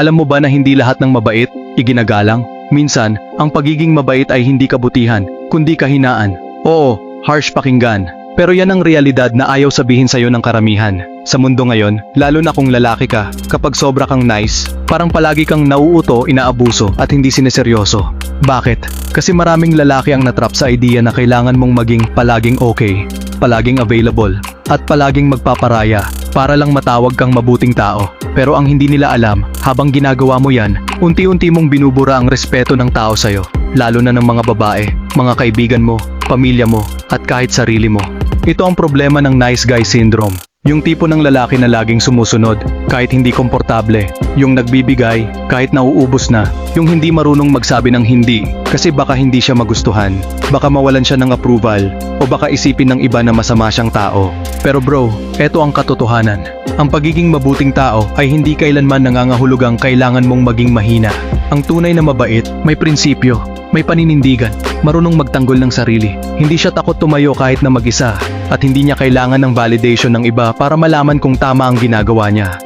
Alam mo ba na hindi lahat ng mabait, iginagalang? Minsan, ang pagiging mabait ay hindi kabutihan, kundi kahinaan. Oo, harsh pakinggan. Pero yan ang realidad na ayaw sabihin sa'yo ng karamihan. Sa mundo ngayon, lalo na kung lalaki ka, kapag sobra kang nice, parang palagi kang nauuto, inaabuso, at hindi sineseryoso. Bakit? Kasi maraming lalaki ang natrap sa idea na kailangan mong maging palaging okay, palaging available, at palaging magpaparaya, para lang matawag kang mabuting tao. Pero ang hindi nila alam, habang ginagawa mo yan, unti-unti mong binubura ang respeto ng tao sa'yo, lalo na ng mga babae, mga kaibigan mo, pamilya mo, at kahit sarili mo. Ito ang problema ng nice guy syndrome. Yung tipo ng lalaki na laging sumusunod, kahit hindi komportable. Yung nagbibigay, kahit nauubos na. Yung hindi marunong magsabi ng hindi, kasi baka hindi siya magustuhan. Baka mawalan siya ng approval, o baka isipin ng iba na masama siyang tao. Pero bro, eto ang katotohanan. Ang pagiging mabuting tao ay hindi kailanman nangangahulugang kailangan mong maging mahina. Ang tunay na mabait, may prinsipyo, may paninindigan, marunong magtanggol ng sarili. Hindi siya takot tumayo kahit na mag-isa, at hindi niya kailangan ng validation ng iba para malaman kung tama ang ginagawa niya.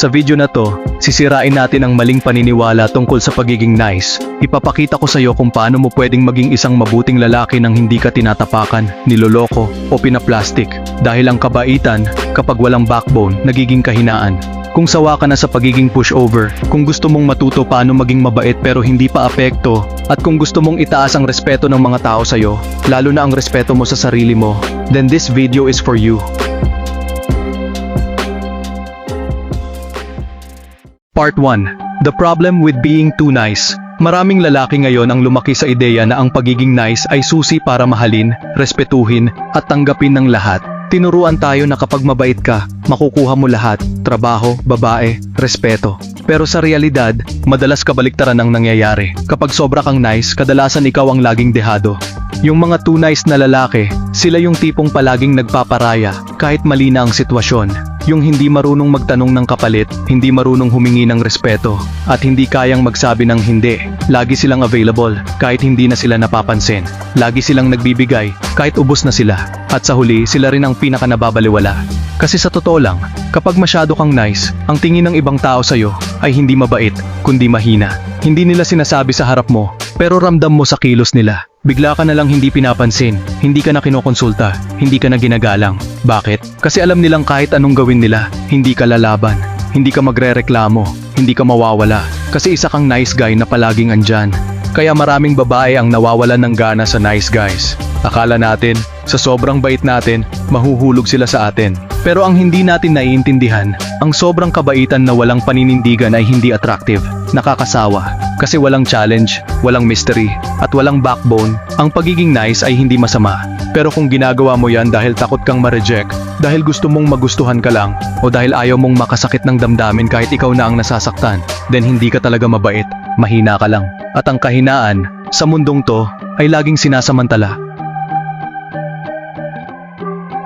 Sa video na to, sisirain natin ang maling paniniwala tungkol sa pagiging nice. Ipapakita ko sa iyo kung paano mo pwedeng maging isang mabuting lalaki nang hindi ka tinatapakan, niloloko, o pinaplastic. Dahil ang kabaitan, kapag walang backbone, nagiging kahinaan. Kung sawa ka na sa pagiging pushover, kung gusto mong matuto paano maging mabait pero hindi pa apekto, at kung gusto mong itaas ang respeto ng mga tao sa'yo, lalo na ang respeto mo sa sarili mo, then this video is for you. Part 1. The problem with being too nice. Maraming lalaki ngayon ang lumaki sa ideya na ang pagiging nice ay susi para mahalin, respetuhin, at tanggapin ng lahat. Tinuruan tayo na kapag mabait ka, makukuha mo lahat, trabaho, babae, respeto. Pero sa realidad, madalas kabaliktaran ang nangyayari. Kapag sobra kang nice, kadalasan ikaw ang laging dehado. Yung mga too nice na lalaki, sila yung tipong palaging nagpaparaya, kahit mali na ang sitwasyon. Yung hindi marunong magtanong ng kapalit, hindi marunong humingi ng respeto, at hindi kayang magsabi ng hindi. Lagi silang available, kahit hindi na sila napapansin. Lagi silang nagbibigay, kahit ubos na sila. At sa huli, sila rin ang pinaka nababaliwala. Kasi sa totoo lang, kapag masyado kang nice, ang tingin ng ibang tao sa'yo ay hindi mabait, kundi mahina. Hindi nila sinasabi sa harap mo, pero ramdam mo sa kilos nila. Bigla ka na lang hindi pinapansin, hindi ka na kinokonsulta, hindi ka na ginagalang. Bakit? Kasi alam nilang kahit anong gawin nila, hindi ka lalaban, hindi ka magrereklamo, hindi ka mawawala. Kasi isa kang nice guy na palaging andyan. Kaya maraming babae ang nawawalan ng gana sa nice guys. Akala natin, sa sobrang bait natin, mahuhulog sila sa atin. Pero ang hindi natin naiintindihan, ang sobrang kabaitan na walang paninindigan ay hindi attractive, nakakasawa. Kasi walang challenge, walang mystery, at walang backbone, ang pagiging nice ay hindi masama. Pero kung ginagawa mo yan dahil takot kang ma-reject, dahil gusto mong magustuhan ka lang, o dahil ayaw mong makasakit ng damdamin kahit ikaw na ang nasasaktan, then hindi ka talaga mabait, mahina ka lang. At ang kahinaan, sa mundong to, ay laging sinasamantala.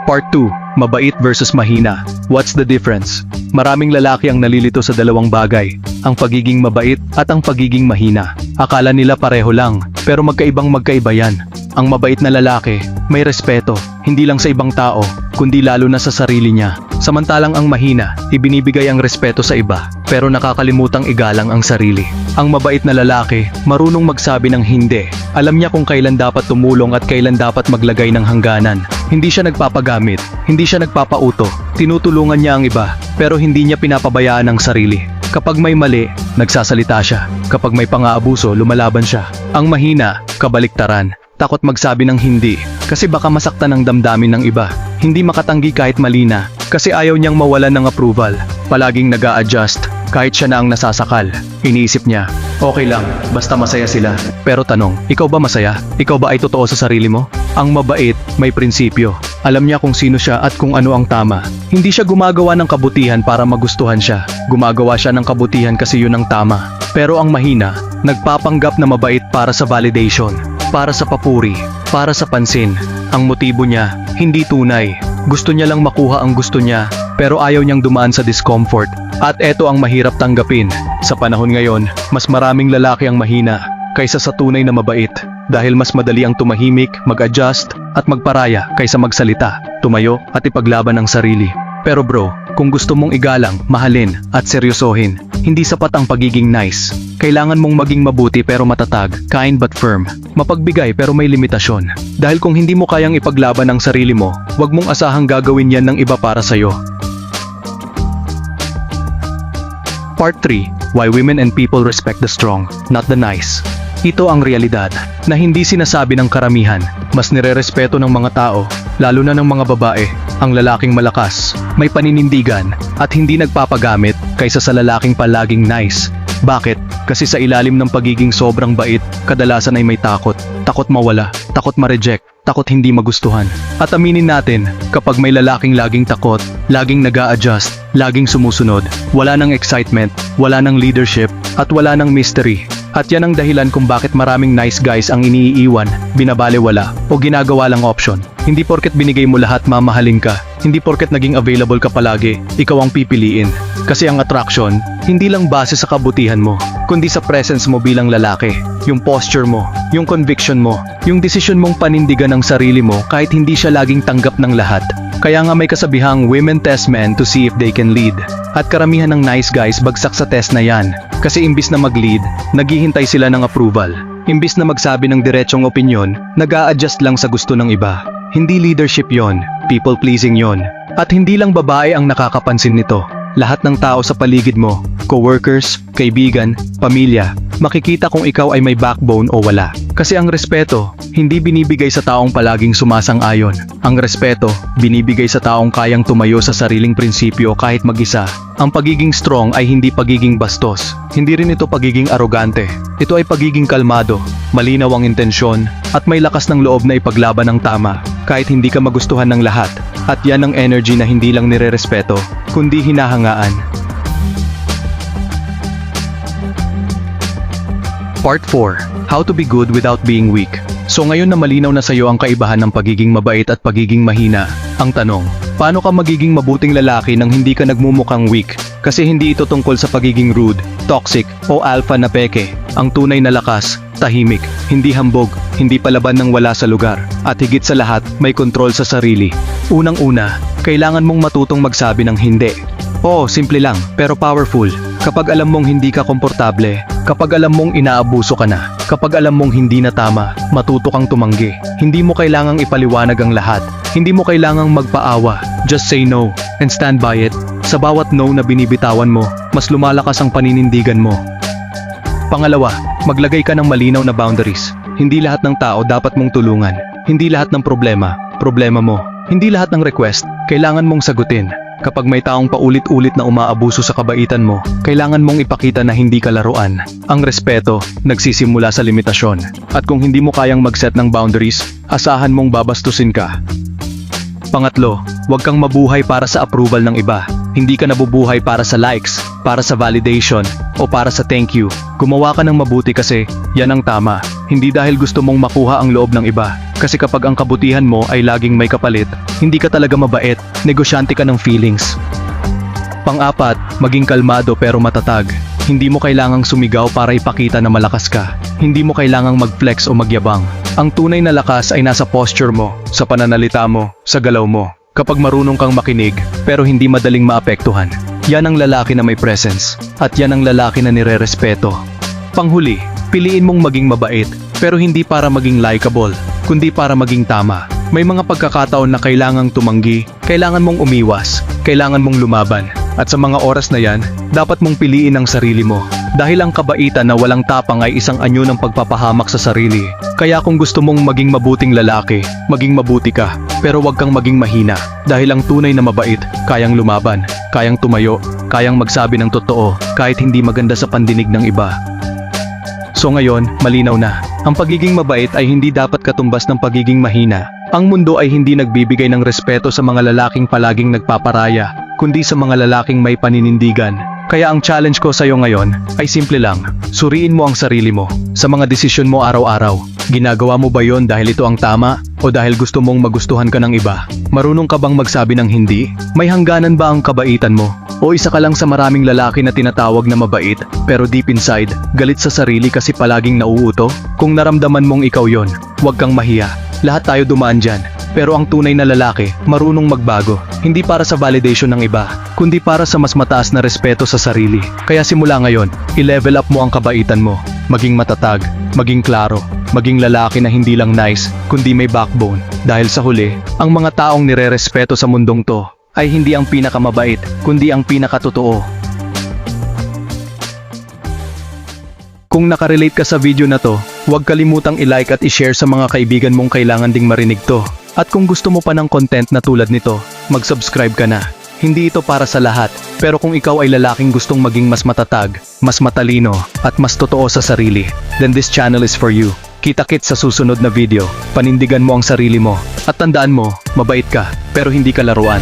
Part 2. Mabait versus mahina. What's the difference? Maraming lalaki ang nalilito sa dalawang bagay, ang pagiging mabait at ang pagiging mahina. Akala nila pareho lang, pero magkaibang magkaiba yan. Ang mabait na lalaki, may respeto, hindi lang sa ibang tao, kundi lalo na sa sarili niya. Samantalang ang mahina, ibinibigay ang respeto sa iba, pero nakakalimutang igalang ang sarili. Ang mabait na lalaki, marunong magsabi ng hindi. Alam niya kung kailan dapat tumulong at kailan dapat maglagay ng hangganan. Hindi siya nagpapagamit, hindi siya nagpapauto, tinutulungan niya ang iba, pero hindi niya pinapabayaan ang sarili. Kapag may mali, nagsasalita siya. Kapag may pang-aabuso, lumalaban siya. Ang mahina, kabaliktaran. Takot magsabi ng hindi, kasi baka masaktan ang damdamin ng iba. Hindi makatanggi kahit mali na, kasi ayaw niyang mawalan ng approval. Palaging nag adjust kahit siya na ang nasasakal. Iniisip niya, okay lang, basta masaya sila. Pero tanong, ikaw ba masaya? Ikaw ba ay totoo sa sarili mo? Ang mabait, may prinsipyo. Alam niya kung sino siya at kung ano ang tama. Hindi siya gumagawa ng kabutihan para magustuhan siya. Gumagawa siya ng kabutihan kasi yun ang tama. Pero ang mahina, nagpapanggap na mabait para sa validation, para sa papuri, para sa pansin. Ang motibo niya, hindi tunay. Gusto niya lang makuha ang gusto niya, pero ayaw niyang dumaan sa discomfort. At eto ang mahirap tanggapin. Sa panahon ngayon, mas maraming lalaki ang mahina kaysa sa tunay na mabait. Dahil mas madali ang tumahimik, mag-adjust, at magparaya kaysa magsalita, tumayo at ipaglaban ang sarili. Pero bro, kung gusto mong igalang, mahalin, at seryosohin, hindi sapat ang pagiging nice. Kailangan mong maging mabuti pero matatag, kind but firm. Mapagbigay pero may limitasyon. Dahil kung hindi mo kayang ipaglaban ang sarili mo, wag mong asahang gagawin yan ng iba para sa'yo. Part 3. Why women and people respect the strong, not the nice. Ito ang realidad na hindi sinasabi ng karamihan, mas nirerespeto ng mga tao, lalo na ng mga babae, ang lalaking malakas, may paninindigan, at hindi nagpapagamit kaysa sa lalaking palaging nice. Bakit? Kasi sa ilalim ng pagiging sobrang bait, kadalasan ay may takot. Takot mawala, takot ma-reject, takot hindi magustuhan. At aminin natin, kapag may lalaking laging takot, laging nag adjust laging sumusunod, wala ng excitement, wala ng leadership, at wala ng mystery. At yan ang dahilan kung bakit maraming nice guys ang iniiwan, binabalewala, o ginagawa lang option. Hindi porket binigay mo lahat mamahalin ka, hindi porket naging available ka palagi, ikaw ang pipiliin. Kasi ang attraction, hindi lang base sa kabutihan mo, kundi sa presence mo bilang lalaki, yung posture mo, yung conviction mo, yung desisyon mong panindigan ng sarili mo kahit hindi siya laging tanggap ng lahat. Kaya nga may kasabihang women test men to see if they can lead. At karamihan ng nice guys bagsak sa test na yan. Kasi imbis na mag-lead, naghihintay sila ng approval. Imbis na magsabi ng diretsong opinion, nag adjust lang sa gusto ng iba. Hindi leadership yon, people pleasing yon. At hindi lang babae ang nakakapansin nito. Lahat ng tao sa paligid mo, coworkers, kaibigan, pamilya, makikita kung ikaw ay may backbone o wala. Kasi ang respeto, hindi binibigay sa taong palaging sumasang-ayon. Ang respeto, binibigay sa taong kayang tumayo sa sariling prinsipyo kahit mag-isa. Ang pagiging strong ay hindi pagiging bastos. Hindi rin ito pagiging arogante. Ito ay pagiging kalmado, malinaw ang intensyon, at may lakas ng loob na ipaglaban ang tama, kahit hindi ka magustuhan ng lahat. At yan ang energy na hindi lang nirerespeto, kundi hinahangaan. Part 4. How to be good without being weak. So ngayon na malinaw na sa'yo ang kaibahan ng pagiging mabait at pagiging mahina, ang tanong, paano ka magiging mabuting lalaki nang hindi ka nagmumukhang weak? Kasi hindi ito tungkol sa pagiging rude, toxic, o alpha na peke. Ang tunay na lakas, tahimik, hindi hambog, hindi palaban ng wala sa lugar, at higit sa lahat, may kontrol sa sarili. Unang-una, kailangan mong matutong magsabi ng hindi. Oo, simple lang, pero powerful. Kapag alam mong hindi ka komportable, kapag alam mong inaabuso ka na, kapag alam mong hindi na tama, matuto kang tumanggi. Hindi mo kailangang ipaliwanag ang lahat. Hindi mo kailangang magpaawa. Just say no, and stand by it. Sa bawat no na binibitawan mo, mas lumalakas ang paninindigan mo. Pangalawa, maglagay ka ng malinaw na boundaries. Hindi lahat ng tao dapat mong tulungan. Hindi lahat ng problema, problema mo. Hindi lahat ng request, kailangan mong sagutin. Kapag may taong paulit-ulit na umaabuso sa kabaitan mo, kailangan mong ipakita na hindi ka laruan. Ang respeto, nagsisimula sa limitasyon. At kung hindi mo kayang mag-set ng boundaries, asahan mong babastusin ka. Pangatlo, huwag kang mabuhay para sa approval ng iba. Hindi ka nabubuhay para sa likes, para sa validation, o para sa thank you. Gumawa ka ng mabuti kasi yan ang tama. Hindi dahil gusto mong makuha ang loob ng iba. Kasi kapag ang kabutihan mo ay laging may kapalit, hindi ka talaga mabait, negosyante ka ng feelings. Pang-apat, maging kalmado pero matatag. Hindi mo kailangang sumigaw para ipakita na malakas ka. Hindi mo kailangang mag-flex o magyabang. Ang tunay na lakas ay nasa posture mo, sa pananalita mo, sa galaw mo. Kapag marunong kang makinig, pero hindi madaling maapektuhan. Yan ang lalaki na may presence. At yan ang lalaki na nire-respeto. Panghuli, piliin mong maging mabait, pero hindi para maging likable, kundi para maging tama. May mga pagkakataon na kailangang tumanggi, kailangan mong umiwas, kailangan mong lumaban. At sa mga oras na yan, dapat mong piliin ang sarili mo. Dahil ang kabaitan na walang tapang ay isang anyo ng pagpapahamak sa sarili. Kaya kung gusto mong maging mabuting lalaki, maging mabuti ka. Pero wag kang maging mahina. Dahil ang tunay na mabait, kayang lumaban, kayang tumayo, kayang magsabi ng totoo, kahit hindi maganda sa pandinig ng iba. So ngayon, malinaw na. Ang pagiging mabait ay hindi dapat katumbas ng pagiging mahina. Ang mundo ay hindi nagbibigay ng respeto sa mga lalaking palaging nagpaparaya, kundi sa mga lalaking may paninindigan. Kaya ang challenge ko sa iyo ngayon ay simple lang. Suriin mo ang sarili mo sa mga desisyon mo araw-araw. Ginagawa mo ba yon dahil ito ang tama o dahil gusto mong magustuhan ka ng iba? Marunong ka bang magsabi ng hindi? May hangganan ba ang kabaitan mo? O isa ka lang sa maraming lalaki na tinatawag na mabait pero deep inside, galit sa sarili kasi palaging nauuto? Kung naramdaman mong ikaw yon, huwag kang mahiya. Lahat tayo dumaan dyan. Pero ang tunay na lalaki, marunong magbago. Hindi para sa validation ng iba, kundi para sa mas mataas na respeto sa sarili. Kaya simula ngayon, i-level up mo ang kabaitan mo. Maging matatag, maging klaro, maging lalaki na hindi lang nice, kundi may backbone. Dahil sa huli, ang mga taong nire-respeto sa mundong to, ay hindi ang pinakamabait, kundi ang pinakatotoo. Kung nakarelate ka sa video na to, huwag kalimutang i-like at i-share sa mga kaibigan mong kailangan ding marinig to. At kung gusto mo pa ng content na tulad nito, mag-subscribe ka na. Hindi ito para sa lahat, pero kung ikaw ay lalaking gustong maging mas matatag, mas matalino, at mas totoo sa sarili, then this channel is for you. Kita-kit sa susunod na video, panindigan mo ang sarili mo, at tandaan mo, mabait ka, pero hindi ka laruan.